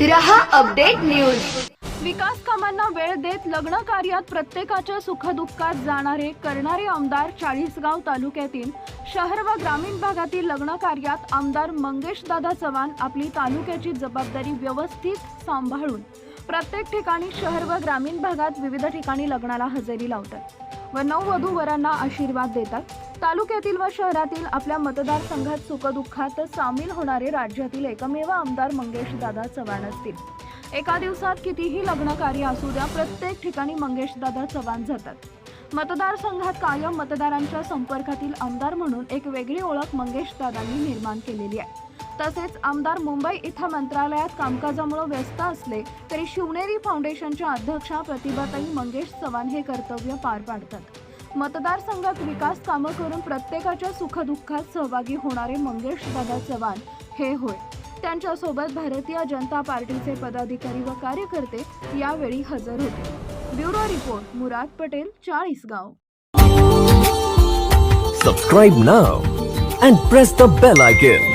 रहा update news. विकास कामांना वेळ देत लग्न कार्यात प्रत्येकाच्या सुखदुःखात जाणारे करणारे आमदार चाळीसगाव तालुक्यातील शहर व ग्रामीण भागातील लग्न कार्यात आमदार मंगेश दादा चव्हाण आपली तालुक्याची जबाबदारी व्यवस्थित सांभाळून प्रत्येक ठिकाणी शहर व ग्रामीण भागात विविध ठिकाणी लग्नाला हजेरी लावतात. व नववधू वरांना आशीर्वाद देतात. तालुक्यातील व शहरातील आपल्या मतदारसंघात सुखदुःखात सामील होणारे राज्यातील एकमेव आमदार मंगेशदादा चव्हाण असतील. एका दिवसात कितीही लग्न कार्य असू द्या प्रत्येक ठिकाणी मंगेशदादा चव्हाण जातात. मतदारसंघात कायम मतदारांच्या संपर्कातील आमदार म्हणून एक वेगळी ओळख मंगेशदादांनी निर्माण केलेली आहे. तसेच आमदार मुंबई इथं मंत्रालयात कामकाजामुळे व्यस्त असले तरी शिवनेरी फाउंडेशनच्या अध्यक्षा प्रतिभाताई मंगेश चव्हाण हे कर्तव्य पार पाडतात. मतदारसंघात विकास कामं करून प्रत्येकाच्या सुखदुःखात सहभागी होणारे मंगेश दादा चव्हाण हे होय. त्यांच्यासोबत भारतीय जनता पार्टीचे पदाधिकारी व कार्यकर्ते यावेळी हजर होते. Bureau report Murad Patel Chalisgaon. Subscribe now and press the bell icon